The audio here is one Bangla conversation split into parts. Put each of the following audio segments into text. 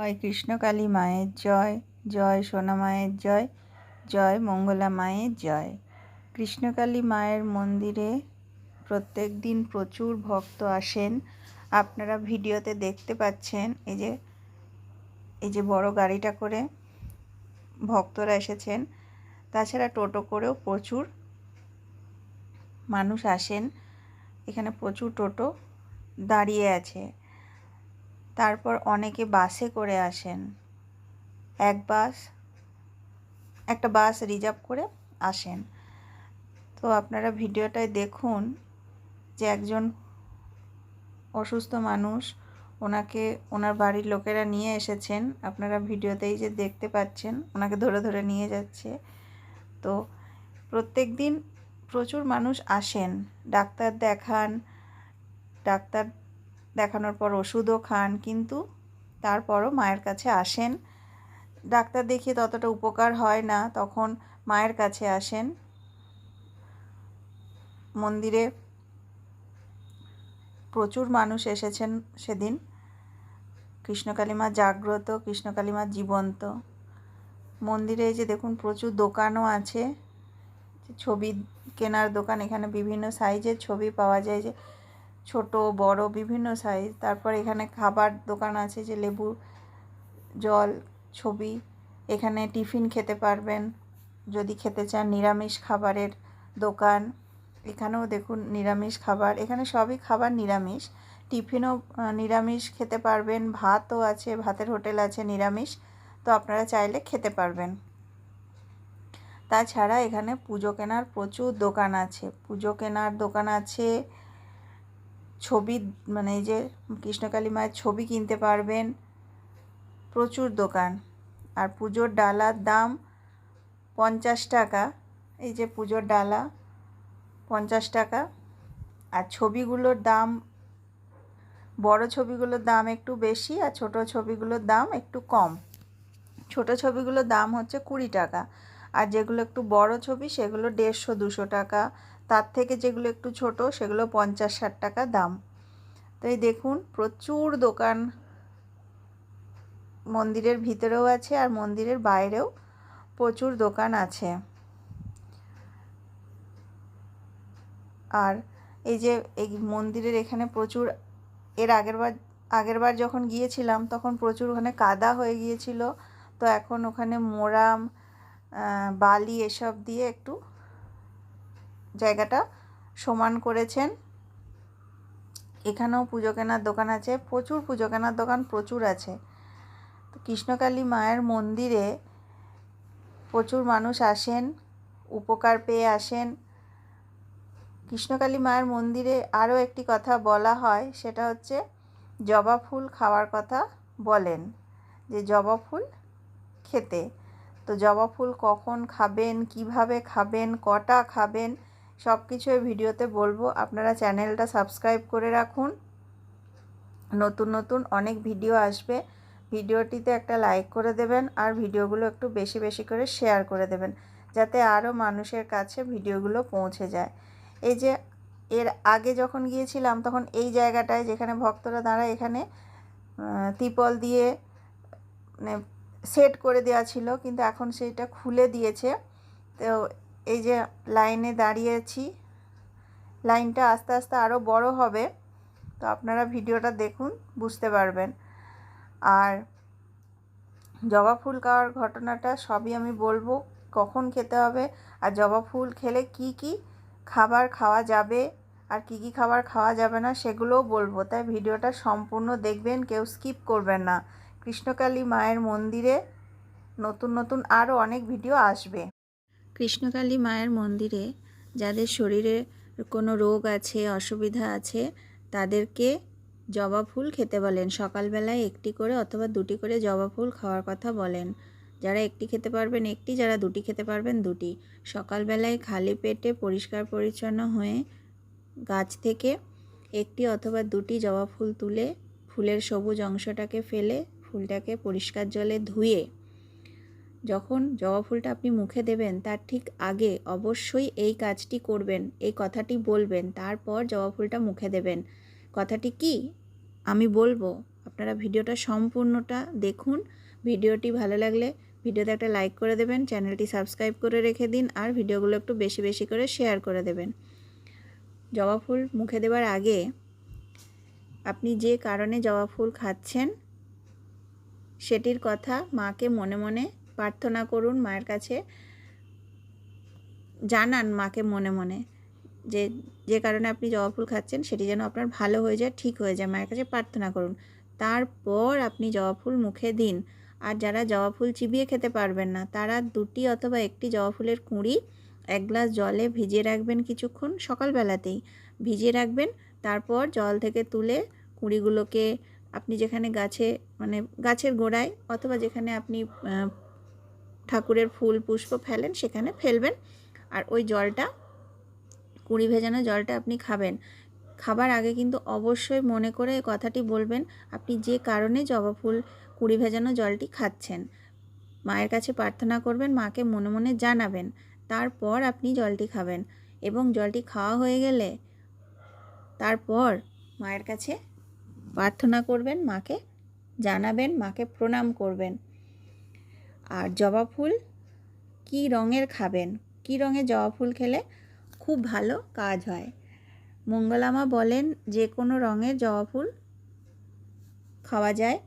জয় কৃষ্ণকালী মায়ের জয় জয় সোনা মায়ের জয় জয় মঙ্গলা মায়ের জয়। কৃষ্ণকালী মায়ের মন্দিরে প্রত্যেক দিন প্রচুর ভক্ত আসেন। আপনারা ভিডিওতে দেখতে পাচ্ছেন এই যে এই যে বড় গাড়িটা করে ভক্তরা এসেছেন। তাছাড়া টোটো করেও প্রচুর মানুষ আসেন। এখানে প্রচুর টোটো দাঁড়িয়ে আছে। তারপর অনেকে বাসে করে আসেন। এক বাস, একটা বাস রিজার্ভ করে আসেন। তো আপনারা ভিডিওটায় দেখুন যে একজন অসুস্থ মানুষ ওনাকে, ওনার বাড়ির লোকেরা নিয়ে এসেছেন। আপনারা ভিডিওতেই যে দেখতে পাচ্ছেন, ওনাকে ধরে ধরে নিয়ে যাচ্ছে। তো প্রত্যেক দিন প্রচুর মানুষ আসেন। ডাক্তার দেখান, ডাক্তার দেখানোর পর ওষুধও খান, কিন্তু তারপরও মায়ের কাছে আসেন। ডাক্তার দেখিয়ে ততটা উপকার হয় না, তখন মায়ের কাছে আসেন। মন্দিরে প্রচুর মানুষ এসেছেন সেদিন। কৃষ্ণকালী মা জাগ্রত কৃষ্ণকালী মা জীবন্ত। মন্দিরে যে দেখুন, প্রচুর দোকানও আছে। ছবি কেনার দোকান, এখানে বিভিন্ন সাইজের ছবি পাওয়া যায় যে ছোট, বড়, বিভিন্ন সাইজ তারপর এখানে খাবার দোকান আছে যে লেবু, জল, ছবি। এখানে টিফিন খেতে পারবেন। যদি খেতে চান নিরামিষ খাবারের দোকান। এখানেও দেখুন নিরামিষ খাবার। এখানে সবই খাবার নিরামিষ। টিফিনও নিরামিষ খেতে পারবেন। ভাতও আছে, ভাতের হোটেল আছে নিরামিষ। তো আপনারা চাইলে খেতে পারবেন। তাছাড়া এখানে পুজো কেনার প্রচুর দোকান আছে। পুজো কেনার দোকান আছে ছবি মানে এই যে কৃষ্ণকালী মায়ের ছবি কিনতে পারবেন। প্রচুর দোকান। আর পুজোর ডালার দাম পঞ্চাশ টাকা। এই যে পুজোর ডালা, পঞ্চাশ টাকা। আর ছবিগুলোর দাম, বড় ছবিগুলোর দাম একটু বেশি আর ছোট ছবিগুলোর দাম একটু কম। ছোট ছবিগুলোর দাম হচ্ছে কুড়ি টাকা। আর যেগুলো একটু বড় ছবি, সেগুলো দেড়শো, দুশো টাকা। তার থেকে যেগুলো একটু ছোট, সেগুলো পঞ্চাশ ষাট টাকা দাম। তো এই দেখুন, প্রচুর দোকান মন্দিরের ভিতরেও আছে আর মন্দিরের বাইরেও প্রচুর দোকান আছে। আর এই যে, এই মন্দিরের এখানে প্রচুর, এর আগের বার আগের বার যখন গিয়েছিলাম, তখন প্রচুর ওখানে কাদা হয়ে গিয়েছিল। তো এখন ওখানে মোরাম বালি এসব দিয়ে একটু জায়গাটা সমান করেছেন। এখানেও পুজো কেনার দোকান আছে, প্রচুর পুজো কেনার দোকান প্রচুর আছে। কৃষ্ণকালী মায়ের মন্দিরে প্রচুর মানুষ আসেন, উপকার পেয়ে আসেন। কৃষ্ণকালী মায়ের মন্দিরে আরও একটি কথা বলা হয়, সেটা হচ্ছে জবা ফুল খাওয়ার কথা বলেন, যে জবা ফুল খেতে। তো জবা ফুল কখন খাবেন, কীভাবে খাবেন, কটা খাবেন সব কিছু এই ভিডিওতে বলব। আপনারা চ্যানেলটা সাবস্ক্রাইব করে রাখুন। নতুন নতুন অনেক ভিডিও আসবে। ভিডিওটিতে একটা লাইক করে দেবেন আর ভিডিওগুলো একটু বেশি বেশি করে শেয়ার করে দেবেন, যাতে আরও মানুষের কাছে ভিডিওগুলো পৌঁছে যায়। এই যে এর আগে যখন গিয়েছিলাম, তখন এই জায়গাটায় যেখানে ভক্তরা দাঁড়ায়, এখানে তিপল দিয়ে মানে সেট করে দেওয়া ছিল, কিন্তু এখন সেইটা খুলে দিয়েছে। তো এই যে লাইনে দাঁড়িয়েছি লাইনটা আস্তে আস্তে আরও বড় হবে। তো আপনারা ভিডিওটা দেখুন, বুঝতে পারবেন। আর জবা ফুল খাওয়ার ঘটনাটা সবই আমি বলব, কখন খেতে হবে আর জবা ফুল খেলে কি কি খাবার খাওয়া যাবে আর কি কি খাবার খাওয়া যাবে না সেগুলোও বলব। তাই ভিডিওটা সম্পূর্ণ দেখবেন, কেউ স্কিপ করবেন না। কৃষ্ণকালী মায়ের মন্দিরে নতুন নতুন আরও অনেক ভিডিও আসবে। কৃষ্ণকালী মায়ের মন্দিরে যাদের শরীরে কোনো রোগ আছে, অসুবিধা আছে, তাদেরকে জবা ফুল খেতে বলেন। সকালবেলায় একটি করে অথবা দুটি করে জবা ফুল খাওয়ার কথা বলেন। যারা একটি খেতে পারবেন একটি, যারা দুটি খেতে পারবেন দুটি। সকালবেলায় খালি পেটে পরিষ্কার পরিচ্ছন্ন হয়ে গাছ থেকে একটি অথবা দুটি জবা ফুল তুলে ফুলের সবুজ অংশটাকে ফেলে ফুলটাকে পরিষ্কার জলে ধুয়ে যখন জবা ফুলটা আপনি মুখে দেবেন, তার ঠিক আগে অবশ্যই এই কাজটি করবেন, এই কথাটি বলবেন, তারপর জবা ফুলটা মুখে দেবেন। কথাটি কি? আমি বলব। আপনারা ভিডিওটা সম্পূর্ণটা দেখুন। ভিডিওটি ভালো লাগলে ভিডিওতে একটা লাইক করে দেবেন, চ্যানেলটি সাবস্ক্রাইব করে রেখে দিন, আর ভিডিওগুলো একটু বেশি বেশি করে শেয়ার করে দেবেন। জবা ফুল মুখে দেওয়ার আগে আপনি যে কারণে জবা ফুল খাচ্ছেন, সেটির কথা মাকে মনে মনে প্রার্থনা করুন মায়ের কাছে। জানান মাকে মনে মনে যে যে কারণে আপনি জবা ফুল খাচ্ছেন সেটি যেন আপনার ভালো হয়ে যায়, ঠিক হয়ে যায়। মায়ের কাছে প্রার্থনা করুন। তারপর আপনি জবা ফুল মুখে দিন। আর যারা জবা ফুল চিবিয়ে খেতে পারবেন না, তারা দুটি অথবা একটি জবা ফুলের কুঁড়ি এক গ্লাস জলে ভিজিয়ে রাখবেন কিছুক্ষণ সকালবেলাতেই। ভিজিয়ে রাখবেন, তারপর জল থেকে তুলে কুঁড়িগুলোকে আপনি যেখানে গাছে মানে গাছের গোড়ায় অথবা যেখানে আপনি ঠাকুরের ফুল পুষ্প ফেলেন, সেখানে ফেলবেন। আর ওই জলটা, কুড়ি ভেজানো জলটা আপনি খাবেন। খাবার আগে কিন্তু অবশ্যই মনে করে এই কথাটি বলবেন, আপনি যে কারণে জবা ফুল, কুড়ি ভেজানো জলটি খাচ্ছেন। মায়ের কাছে প্রার্থনা করবেন, মাকে মনে মনে জানাবেন, তারপর আপনি জলটি খাবেন। এবং জলটি খাওয়া হয়ে গেলে তারপর মায়ের কাছে প্রার্থনা করবেন, মাকে জানাবেন, মাকে প্রণাম করবেন। আর জবা ফুল কী রঙের খাবেন? কী রঙের জবা ফুল খেলে খুব ভালো কাজ হয়? মঙ্গলামা বলেন, যে কোনো রঙের জবা ফুল খাওয়া যায়।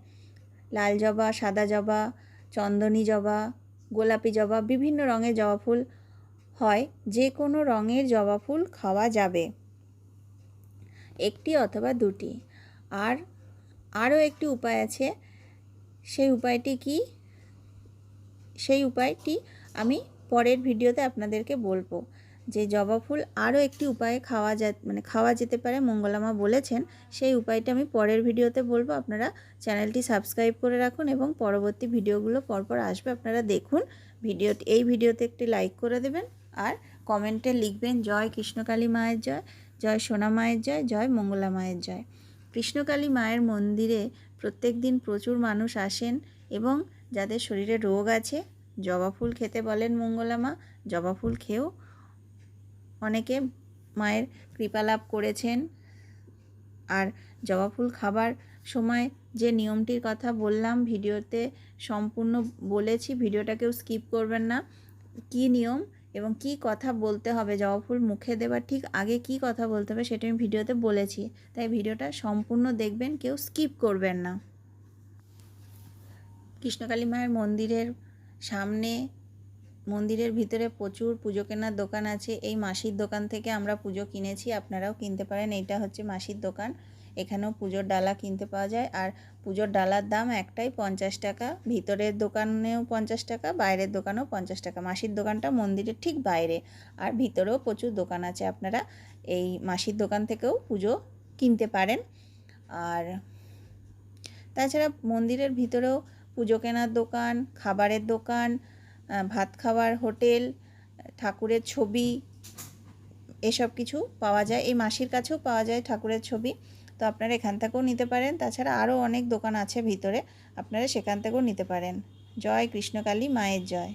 লাল জবা, সাদা জবা, চন্দনী জবা, গোলাপি জবা, বিভিন্ন রঙের জবা ফুল হয়। যে কোনো রঙের জবা ফুল খাওয়া যাবে। একটি অথবা দুটি। আর আরও একটি উপায় আছে। সেই উপায়টি কি? সেই উপায়টি আমি পরের ভিডিওতে আপনাদেরকে বলব। যে জবা ফুল আরও একটি উপায়ে খাওয়া যা মানে খাওয়া যেতে পারে, মঙ্গলামা বলেছেন, সেই উপায়টা আমি পরের ভিডিওতে বলব। আপনারা চ্যানেলটি সাবস্ক্রাইব করে রাখুন এবং পরবর্তী ভিডিওগুলো পরপর আসবে। আপনারা দেখুন ভিডিওটি, এই ভিডিওতে একটি লাইক করে দেবেন আর কমেন্টে লিখবেন, জয় কৃষ্ণকালী মায়ের জয় জয় সোনা মায়ের জয় জয় মঙ্গলা মায়ের জয়। কৃষ্ণকালী মায়ের মন্দিরে প্রত্যেক দিন প্রচুর মানুষ আসেন এবং যাদের শরীরে রোগ আছে, জবা ফুল খেতে বলেন মঙ্গলা মা জবা ফুল খেয়েও অনেকে মায়ের কৃপা লাভ করেছেন। আর জবা ফুল খাবার সময় যে নিয়মটির কথা বললাম, ভিডিওতে সম্পূর্ণ বলেছি, ভিডিওটা কেউ স্কিপ করবেন না। কি নিয়ম এবং কি কথা বলতে হবে, জবা ফুল মুখে দেবার ঠিক আগে কি কথা বলতে হবে সেটা আমি ভিডিওতে বলেছি। তাই ভিডিওটা সম্পূর্ণ দেখবেন, কেউ স্কিপ করবেন না। কৃষ্ণকালী মায়ের মন্দিরের সামনে, মন্দিরের ভিতরে প্রচুর পুজো কেনার দোকান আছে। এই মাসির দোকান থেকে আমরা পুজো কিনেছি, আপনারাও কিনতে পারেন। এইটা হচ্ছে মাসির দোকান। এখানেও পুজোর ডালা কিনতে পাওয়া যায়। আর পুজোর ডালার দাম একটাই পঞ্চাশ টাকা, ভিতরের দোকানেও পঞ্চাশ টাকা, বাইরের দোকানেও পঞ্চাশ টাকা। মাসির দোকানটা মন্দিরের ঠিক বাইরে। আর ভিতরেও প্রচুর দোকান আছে। আপনারা এই মাসির দোকান থেকেও পুজো কিনতে পারেন। আর তাছাড়া মন্দিরের ভিতরেও পুজো কেনার দোকান, খাবারের দোকান ভাত খাওয়ার হোটেল, ঠাকুরের ছবি, এসব কিছু পাওয়া যায়। এই মাসির কাছেও পাওয়া যায় ঠাকুরের ছবি। তো আপনারা এখান থেকেও নিতে পারেন। তাছাড়া আরও অনেক দোকান আছে ভিতরে। আপনারা সেখান থেকেও নিতে পারেন। জয় কৃষ্ণকালী মায়ের জয়।